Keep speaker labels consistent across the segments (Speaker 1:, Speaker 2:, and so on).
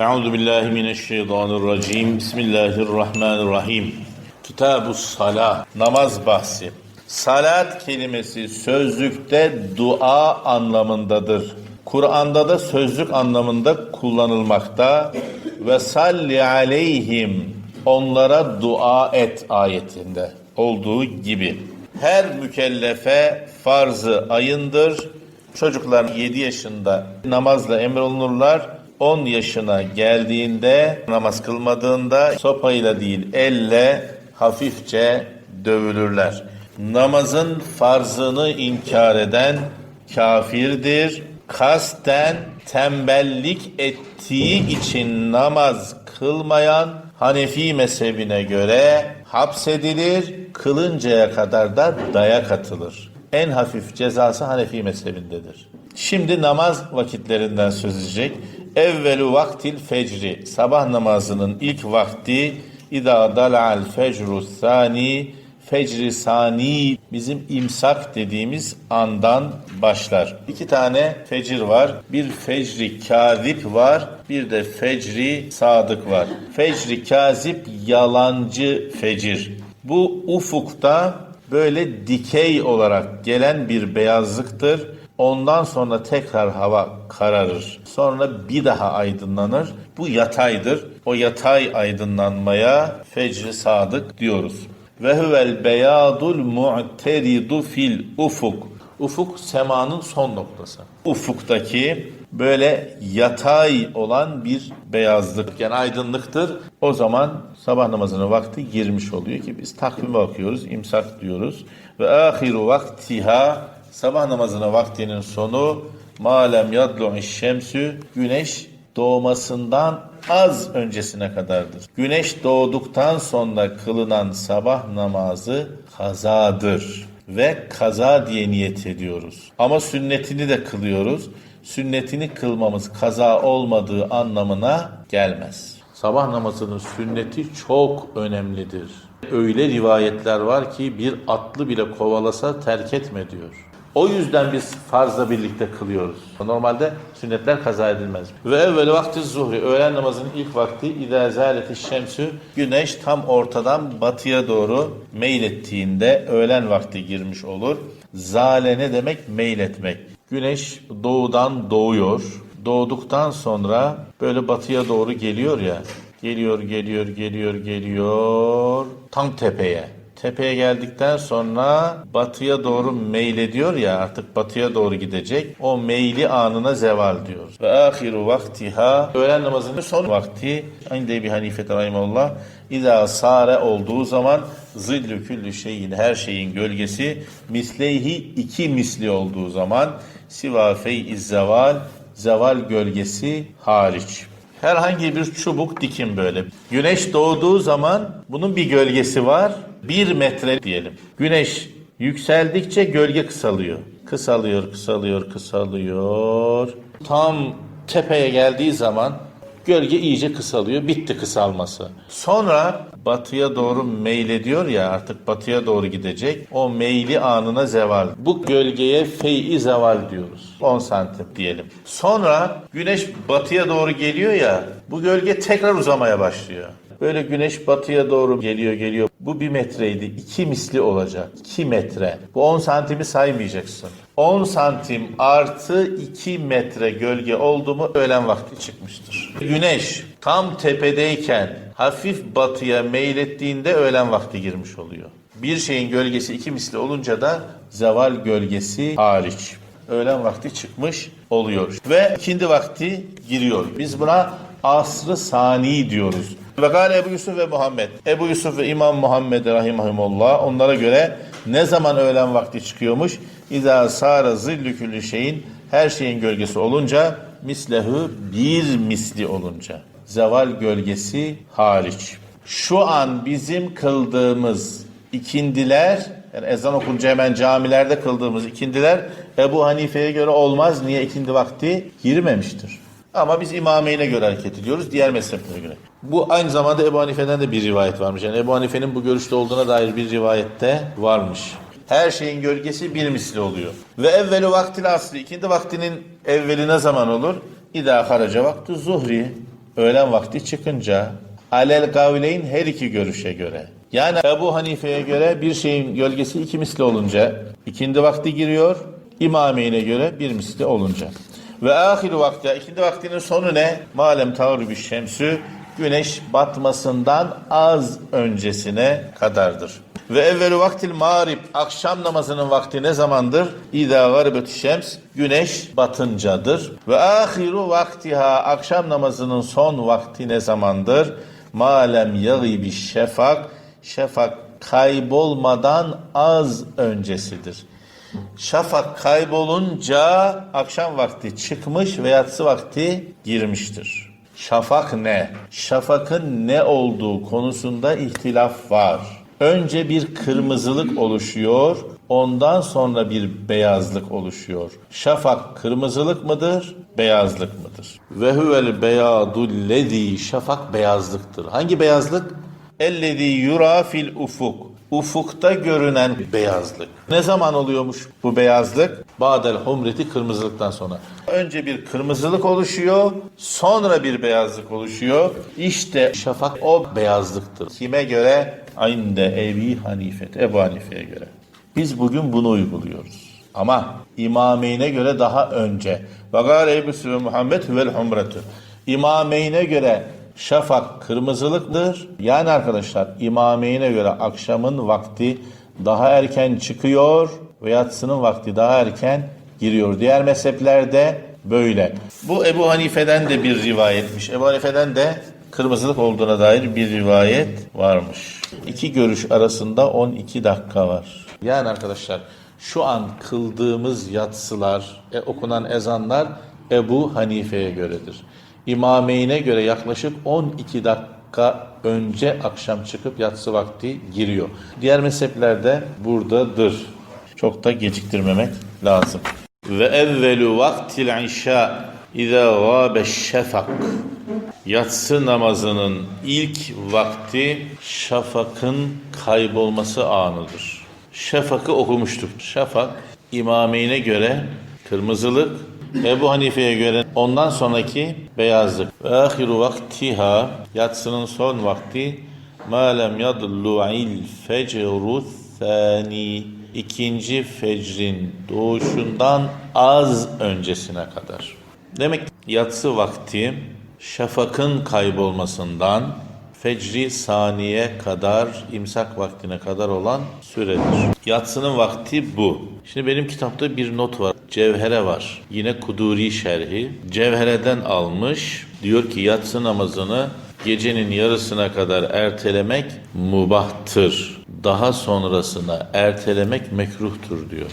Speaker 1: Euzu billahi mineşşeytanirracim. Bismillahirrahmanirrahim. Kitabus Salah. Namaz bahsi. Salat kelimesi sözlükte dua anlamındadır. Kur'an'da da sözlük anlamında kullanılmakta. Ve salli aleyhim. Onlara dua et ayetinde olduğu gibi. Her mükellefe farzı ayındır. Çocuklar 7 yaşında namazla emrolunurlar. 10 yaşına geldiğinde namaz kılmadığında sopayla değil elle hafifçe dövülürler. Namazın farzını inkar eden kafirdir. Kasten tembellik ettiği için namaz kılmayan Hanefi mezhebine göre hapsedilir, kılıncaya kadar da dayak atılır. En hafif cezası Hanefi mezhebindedir. Şimdi namaz vakitlerinden söz edecek. Evvelu vaktil fecri. Sabah namazının ilk vakti İza dala'al fecru sani fecri sani bizim imsak dediğimiz andan başlar. İki tane fecir var. Bir fecri kazip var. Bir de fecri sadık var. Fecri kazip yalancı fecir. Bu ufukta böyle dikey olarak gelen bir beyazlıktır. Ondan sonra tekrar hava kararır. Sonra bir daha aydınlanır. Bu yataydır. O yatay aydınlanmaya fecri sadık diyoruz. Ve huvel beyadul mu'teridu fil ufuk. Ufuk semanın son noktası. Ufuktaki böyle yatay olan bir beyazlık yani aydınlıktır. O zaman sabah namazının vakti girmiş oluyor ki biz takvime bakıyoruz, imsak diyoruz. Ve ahiru vaktiha sabah namazının vaktinin sonu malem yadlu şemsü güneş doğmasından az öncesine kadardır. Güneş doğduktan sonra kılınan sabah namazı kazadır ve kaza diye niyet ediyoruz. Ama sünnetini de kılıyoruz. Sünnetini kılmamız kaza olmadığı anlamına gelmez. Sabah namazının sünneti çok önemlidir. Öyle rivayetler var ki bir atlı bile kovalasa terk etme diyor. O yüzden biz farzla birlikte kılıyoruz. Normalde sünnetler kaza edilmez. Ve evvel vakti zuhri, öğlen namazının ilk vakti idâ zâleti şemsü, güneş tam ortadan batıya doğru meylettiğinde öğlen vakti girmiş olur. Zale ne demek? Meyletmek. Güneş doğudan doğuyor. Doğduktan sonra böyle batıya doğru geliyor ya. Geliyor, geliyor, geliyor, geliyor. Tam tepeye. Tepeye geldikten sonra batıya doğru meylediyor ya artık batıya doğru gidecek. O meyli anına zeval diyoruz. Ve ahiru vaktiha öğlen namazının son vakti aynı bir Hanife rahimullah İza sare olduğu zaman zillü küllü şeyin her şeyin gölgesi misleyhi iki misli olduğu zaman siva fey zeval zeval gölgesi hariç. Herhangi bir çubuk dikin böyle. Güneş doğduğu zaman bunun bir gölgesi var. Bir metre diyelim. Güneş yükseldikçe gölge kısalıyor. Kısalıyor, kısalıyor, kısalıyor. Tam tepeye geldiği zaman gölge iyice kısalıyor. Bitti kısalması. Sonra batıya doğru meylediyor ya artık batıya doğru gidecek. O meyli anına zeval. Bu gölgeye fey zeval diyoruz. 10 santim diyelim. Sonra güneş batıya doğru geliyor ya bu gölge tekrar uzamaya başlıyor. Böyle güneş batıya doğru geliyor geliyor. Bu bir metreydi. iki misli olacak. 2 metre. Bu 10 santimi saymayacaksın. 10 santim artı 2 metre gölge oldu mu öğlen vakti çıkmıştır. Güneş tam tepedeyken hafif batıya meylettiğinde öğlen vakti girmiş oluyor. Bir şeyin gölgesi iki misli olunca da zeval gölgesi hariç. Öğlen vakti çıkmış oluyor. Ve ikindi vakti giriyor. Biz buna asrı sani diyoruz. Ve gale Ebu Yusuf ve Muhammed. Ebu Yusuf ve İmam Muhammed rahimahumullah onlara göre ne zaman öğlen vakti çıkıyormuş? İza sara zillü küllü şeyin her şeyin gölgesi olunca mislehu bir misli olunca. Zeval gölgesi hariç. Şu an bizim kıldığımız ikindiler yani ezan okunca hemen camilerde kıldığımız ikindiler Ebu Hanife'ye göre olmaz. Niye ikindi vakti girmemiştir? Ama biz imameyne göre hareket ediyoruz. Diğer mezheplere göre. Bu aynı zamanda Ebu Hanife'den de bir rivayet varmış. Yani Ebu Hanife'nin bu görüşte olduğuna dair bir rivayette varmış. Her şeyin gölgesi bir misli oluyor. Ve evveli vaktil asri. ikindi vaktinin evveli ne zaman olur? İdâ haraca vakti zuhri. öğlen vakti çıkınca alel kavleyn her iki görüşe göre. Yani Ebu Hanife'ye göre bir şeyin gölgesi iki misli olunca ikindi vakti giriyor. İmameyn'e göre bir misli olunca. Ve ahiru vakti, ikindi vaktinin sonu ne? Malem tağrübü şemsü, güneş batmasından az öncesine kadardır. Ve evvelu vaktil mağrib, akşam namazının vakti ne zamandır? İza garibet şems, güneş batıncadır. Ve ahiru vaktiha, akşam namazının son vakti ne zamandır? Malem yağibi şefak, şefak kaybolmadan az öncesidir. Şafak kaybolunca akşam vakti çıkmış ve yatsı vakti girmiştir. Şafak ne? Şafakın ne olduğu konusunda ihtilaf var. Önce bir kırmızılık oluşuyor, ondan sonra bir beyazlık oluşuyor. Şafak kırmızılık mıdır, beyazlık mıdır? Ve huvel beyadul lezi şafak beyazlıktır. Hangi beyazlık? Ellezî yura fil ufuk. Ufukta görünen beyazlık. Ne zaman oluyormuş bu beyazlık? Badel humreti kırmızılıktan sonra. Önce bir kırmızılık oluşuyor, sonra bir beyazlık oluşuyor. İşte şafak o beyazlıktır. Kime göre? Aynde Ebi Hanifet, Ebu Hanife'ye göre. Biz bugün bunu uyguluyoruz. Ama imameyne göre daha önce. Vagâle Ebu Süve Muhammed vel humretü. İmameyne göre şafak kırmızılıktır. Yani arkadaşlar imameyne göre akşamın vakti daha erken çıkıyor ve yatsının vakti daha erken giriyor. Diğer mezheplerde böyle. Bu Ebu Hanife'den de bir rivayetmiş. Ebu Hanife'den de kırmızılık olduğuna dair bir rivayet varmış. İki görüş arasında 12 dakika var. Yani arkadaşlar şu an kıldığımız yatsılar, e, okunan ezanlar Ebu Hanife'ye göredir. İmameyne göre yaklaşık 12 dakika önce akşam çıkıp yatsı vakti giriyor. Diğer mezheplerde buradadır. Çok da geciktirmemek lazım. Ve evvelu vaktil işa İza gâbe şefak Yatsı namazının ilk vakti şafakın kaybolması anıdır. Şafakı okumuştuk. Şafak imameyne göre kırmızılık, Ebu Hanife'ye göre ondan sonraki beyazlık. Ve ahiru vaktiha yatsının son vakti ma lem yadlu'il fecru thani ikinci fecrin doğuşundan az öncesine kadar. Demek yatsı vakti şafakın kaybolmasından fecri saniye kadar imsak vaktine kadar olan süredir. Yatsının vakti bu. Şimdi benim kitapta bir not var. Cevhere var. Yine Kuduri şerhi. Cevhereden almış. Diyor ki yatsı namazını gecenin yarısına kadar ertelemek mubahtır. Daha sonrasına ertelemek mekruhtur diyor.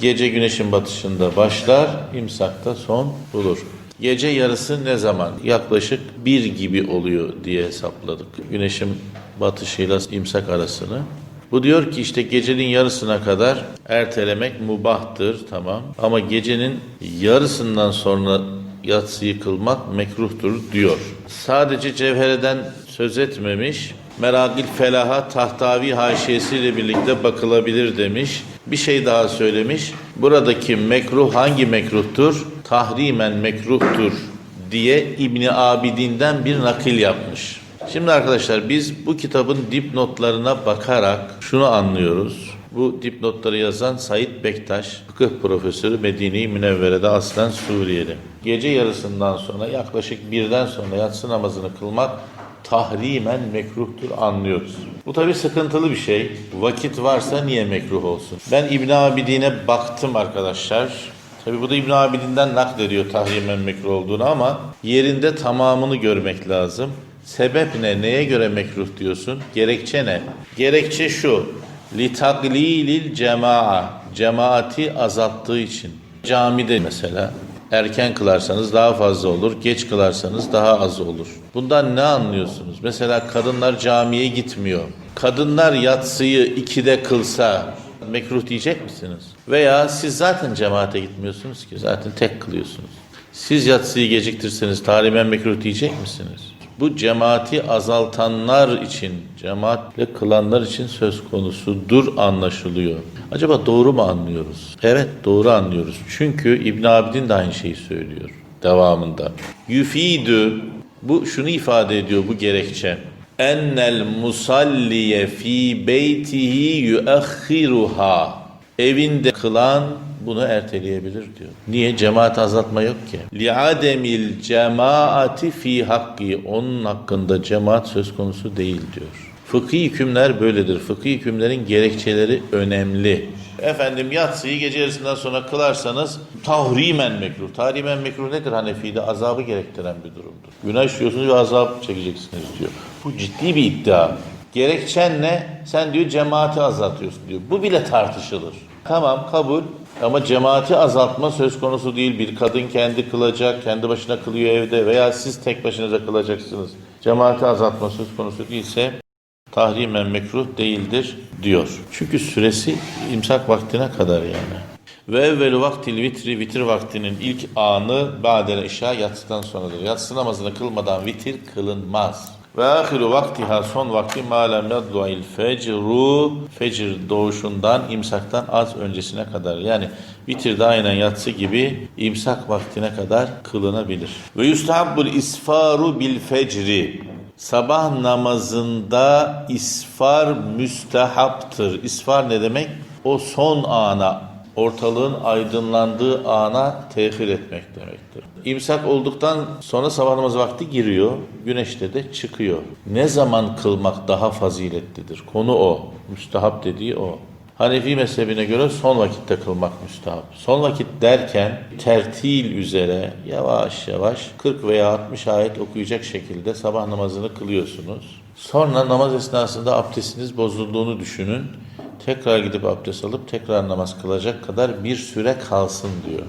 Speaker 1: Gece güneşin batışında başlar, imsakta son bulur. Gece yarısı ne zaman? Yaklaşık bir gibi oluyor diye hesapladık. Güneşin batışıyla imsak arasını. Bu diyor ki işte gecenin yarısına kadar ertelemek mubahtır tamam. Ama gecenin yarısından sonra yatsıyı kılmak mekruhtur diyor. Sadece cevhereden söz etmemiş. Meragil Felaha Tahtavi haşiyesiyle birlikte bakılabilir demiş. Bir şey daha söylemiş. Buradaki mekruh hangi mekruhtur? Tahrimen mekruhtur diye İbni Abidin'den bir nakil yapmış. Şimdi arkadaşlar biz bu kitabın dipnotlarına bakarak şunu anlıyoruz. Bu dipnotları yazan Said Bektaş, fıkıh profesörü Medine-i Münevvere'de aslen Suriyeli. Gece yarısından sonra yaklaşık birden sonra yatsı namazını kılmak tahrimen mekruhtur anlıyoruz. Bu tabi sıkıntılı bir şey. Vakit varsa niye mekruh olsun? Ben İbn Abidin'e baktım arkadaşlar. Tabi bu da İbn Abidin'den naklediyor tahrimen mekruh olduğunu ama yerinde tamamını görmek lazım. Sebep ne? Neye göre mekruh diyorsun? Gerekçe ne? Gerekçe şu. Litaglilil cemaa. Cemaati azalttığı için. Camide mesela erken kılarsanız daha fazla olur, geç kılarsanız daha az olur. Bundan ne anlıyorsunuz? Mesela kadınlar camiye gitmiyor. Kadınlar yatsıyı ikide kılsa mekruh diyecek misiniz? Veya siz zaten cemaate gitmiyorsunuz ki zaten tek kılıyorsunuz. Siz yatsıyı geciktirseniz talimen mekruh diyecek misiniz? Bu cemaati azaltanlar için, cemaatle kılanlar için söz konusudur anlaşılıyor. Acaba doğru mu anlıyoruz? Evet doğru anlıyoruz. Çünkü İbn Abidin de aynı şeyi söylüyor devamında. Yüfidü Bu şunu ifade ediyor bu gerekçe. Ennel musalliye fi beytihi yuakhiruha. Evinde kılan bunu erteleyebilir diyor. Niye? Cemaat azaltma yok ki. Li'ademil cemaati fi hakki. Onun hakkında cemaat söz konusu değil diyor. Fıkhi hükümler böyledir. Fıkhi hükümlerin gerekçeleri önemli. Efendim yatsıyı gece yarısından sonra kılarsanız tahrimen mekruh. Tahrimen mekruh nedir Hanefi'de? Azabı gerektiren bir durumdur. Günah işliyorsunuz ve azap çekeceksiniz diyor. Bu ciddi bir iddia. Gerekçen ne? Sen diyor cemaati azaltıyorsun diyor. Bu bile tartışılır. Tamam kabul ama cemaati azaltma söz konusu değil. Bir kadın kendi kılacak, kendi başına kılıyor evde veya siz tek başınıza kılacaksınız. Cemaati azaltma söz konusu değilse tahrimen mekruh değildir diyor. Çünkü süresi imsak vaktine kadar yani. Ve evvelu vaktil vitri, vitir vaktinin ilk anı ba'del işa yatsıdan sonradır. Yatsı namazını kılmadan vitir kılınmaz. Ve ahiru vaktiha son vakti malem yadlu'il fecru fecir doğuşundan imsaktan az öncesine kadar. Yani vitirde aynen yatsı gibi imsak vaktine kadar kılınabilir. Ve yustahabbul isfaru bil fecri Sabah namazında isfar müstehaptır. İsfar ne demek? O son ana, ortalığın aydınlandığı ana tehir etmek demektir. İmsak olduktan sonra sabah namazı vakti giriyor, güneşte de çıkıyor. Ne zaman kılmak daha faziletlidir? Konu o. Müstehap dediği o. Hanefi mezhebine göre son vakitte kılmak müstahap. Son vakit derken tertil üzere yavaş yavaş 40 veya 60 ayet okuyacak şekilde sabah namazını kılıyorsunuz. Sonra namaz esnasında abdestiniz bozulduğunu düşünün. Tekrar gidip abdest alıp tekrar namaz kılacak kadar bir süre kalsın diyor.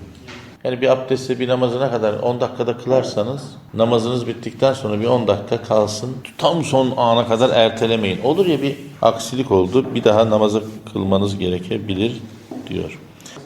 Speaker 1: Yani bir abdestle bir namazına kadar 10 dakikada kılarsanız namazınız bittikten sonra bir 10 dakika kalsın. Tam son ana kadar ertelemeyin. Olur ya bir aksilik oldu bir daha namazı kılmanız gerekebilir diyor.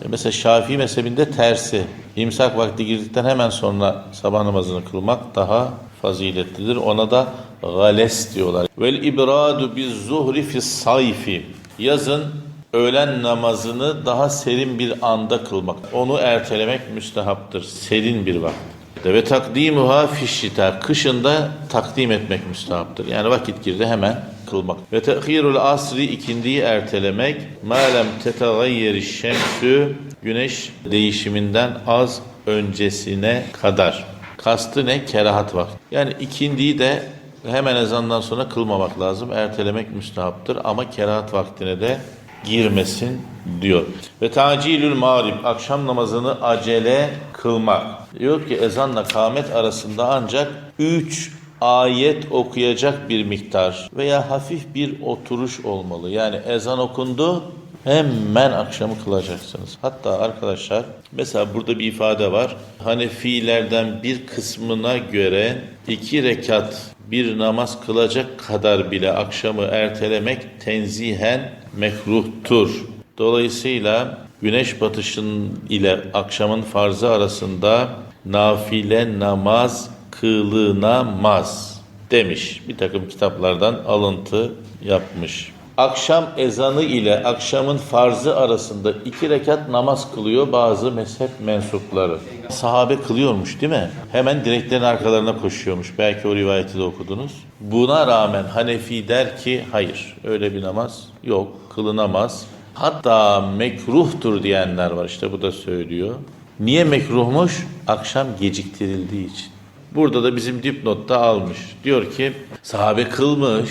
Speaker 1: E Mesela Şafii mezhebinde tersi. İmsak vakti girdikten hemen sonra sabah namazını kılmak daha faziletlidir. Ona da gales diyorlar. Vel ibradu biz zuhri fis sayfi. Yazın öğlen namazını daha serin bir anda kılmak. Onu ertelemek müstehaptır. Serin bir vakit. Ve takdimuha fişşita. Kışında takdim etmek müstehaptır. Yani vakit girdi hemen kılmak. Ve tehirul asri ikindiyi ertelemek. Malem tetagayyeri şemsü. Güneş değişiminden az öncesine kadar. Kastı ne? Kerahat vakti. Yani ikindiyi de hemen ezandan sonra kılmamak lazım. Ertelemek müstehaptır ama kerahat vaktine de girmesin diyor. Ve tacilül mağrib akşam namazını acele kılmak. Diyor ki ezanla kâmet arasında ancak 3 ayet okuyacak bir miktar veya hafif bir oturuş olmalı. Yani ezan okundu hemen akşamı kılacaksınız. Hatta arkadaşlar mesela burada bir ifade var. Hanefilerden bir kısmına göre iki rekat bir namaz kılacak kadar bile akşamı ertelemek tenzihen mekruhtur. Dolayısıyla güneş batışın ile akşamın farzı arasında nafile namaz kılınamaz demiş. Bir takım kitaplardan alıntı yapmış. Akşam ezanı ile akşamın farzı arasında iki rekat namaz kılıyor bazı mezhep mensupları. Sahabe kılıyormuş değil mi? Hemen direklerin arkalarına koşuyormuş. Belki o rivayeti de okudunuz. Buna rağmen Hanefi der ki hayır öyle bir namaz yok kılınamaz. Hatta mekruhtur diyenler var işte bu da söylüyor. Niye mekruhmuş? Akşam geciktirildiği için. Burada da bizim dipnotta almış. Diyor ki sahabe kılmış.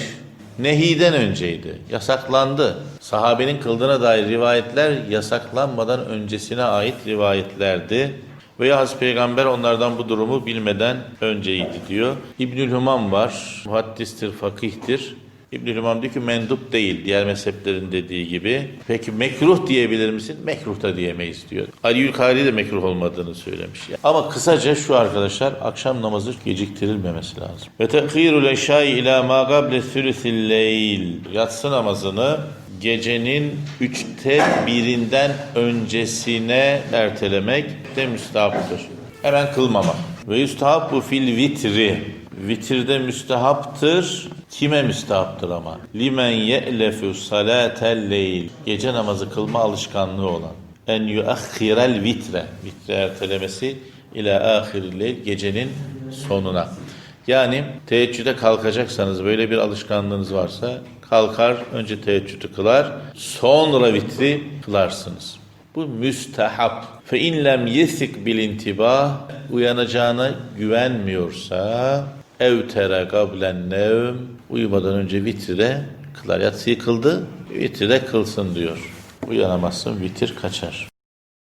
Speaker 1: Nehiden önceydi. Yasaklandı. Sahabenin kıldığına dair rivayetler yasaklanmadan öncesine ait rivayetlerdi. Veya Hazreti Peygamber onlardan bu durumu bilmeden önceydi diyor. İbnül Humam var. Muhaddistir, fakihtir. İbnül Humam diyor ki mendup değil diğer mezheplerin dediği gibi. Peki mekruh diyebilir misin? Mekruh da diyemeyiz diyor. Ali Yülkari de mekruh olmadığını söylemiş. Ama kısaca şu arkadaşlar akşam namazı geciktirilmemesi lazım. Ve tehirul eşai ila ma gable sülüsil leyl. Yatsı namazını gecenin üçte birinden öncesine ertelemek de müstahaptır. Hemen kılmamak. Ve yustahabbu fil vitri. Vitirde müstehaptır. Kime müstehaptır ama? Limen ye'lefu salatel leyl. Gece namazı kılma alışkanlığı olan. En yuakhirel vitre. Vitre ertelemesi ila ahiril leyl. Gecenin sonuna. Yani teheccüde kalkacaksanız böyle bir alışkanlığınız varsa kalkar önce teheccüdü kılar sonra vitri kılarsınız. Bu müstehap. Fe in lem yesik bil intibah uyanacağına güvenmiyorsa evtere gablen nevm uyumadan önce vitride kılar. Yatsıyı kıldı vitride kılsın diyor. Uyanamazsın vitir kaçar.